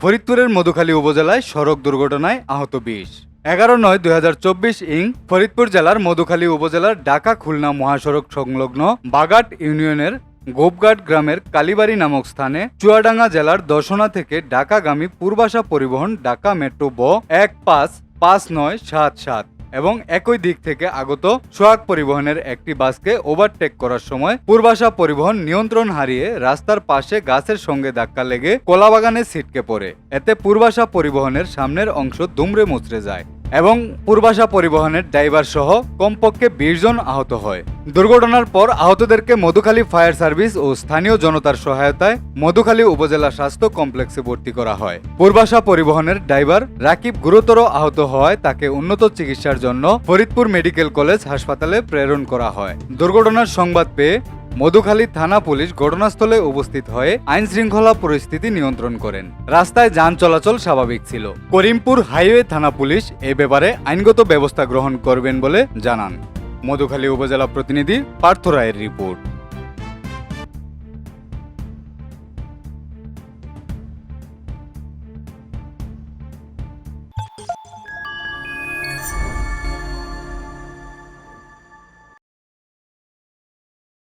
ফরিদপুরের মধুখালী উপজেলায় সড়ক দুর্ঘটনায় আহত বিশ। এগারো নয় দুই হাজার চব্বিশ ইং, ফরিদপুর জেলার মধুখালী উপজেলার ঢাকা খুলনা মহাসড়ক সংলগ্ন বাগাট ইউনিয়নের গোপঘাট গ্রামের কালীবাড়ি নামক স্থানে চুয়াডাঙ্গা জেলার দশনা থেকে ঢাকাগামী পূর্বাশা পরিবহন ঢাকা মেট্রো ব এক পাঁচ পাঁচ নয় সাত সাত। এবং একই দিক থেকে আগত সোহাগ পরিবহনের একটি বাসকে ওভারটেক করার সময় পূর্বাশা পরিবহন নিয়ন্ত্রণ হারিয়ে রাস্তার পাশে গাছের সঙ্গে ধাক্কা লেগে কলাবাগানে ছিটকে পড়ে। এতে পূর্বাশা পরিবহনের সামনের অংশ দুমড়ে মুচড়ে যায়। এবং পূর্বাশা পরিবহনের ড্রাইভার সহ কমপক্ষে বিশ জন আহত হয়। দুর্ঘটনার পর আহতদেরকে মধুখালী ফায়ার সার্ভিস ও স্থানীয় জনতার সহায়তায় মধুখালী উপজেলা স্বাস্থ্য কমপ্লেক্সে ভর্তি করা হয়। পূর্বাশা পরিবহনের ড্রাইভার রাকিব গুরুতর আহত হওয়ায় তাকে উন্নত চিকিৎসার জন্য ফরিদপুর মেডিকেল কলেজ হাসপাতালে প্রেরণ করা হয়। দুর্ঘটনার সংবাদ পেয়ে মধুখালী থানা পুলিশ ঘটনাস্থলে উপস্থিত হয়ে আইন শৃঙ্খলা পরিস্থিতি নিয়ন্ত্রণ করেন। রাস্তায় যান চলাচল স্বাভাবিক ছিল। করিমপুর হাইওয়ে থানা পুলিশ এ ব্যাপারে আইনগত ব্যবস্থা গ্রহণ করবেন বলে জানান। মধুখালী উপজেলা প্রতিনিধি পার্থ রায়ের রিপোর্ট।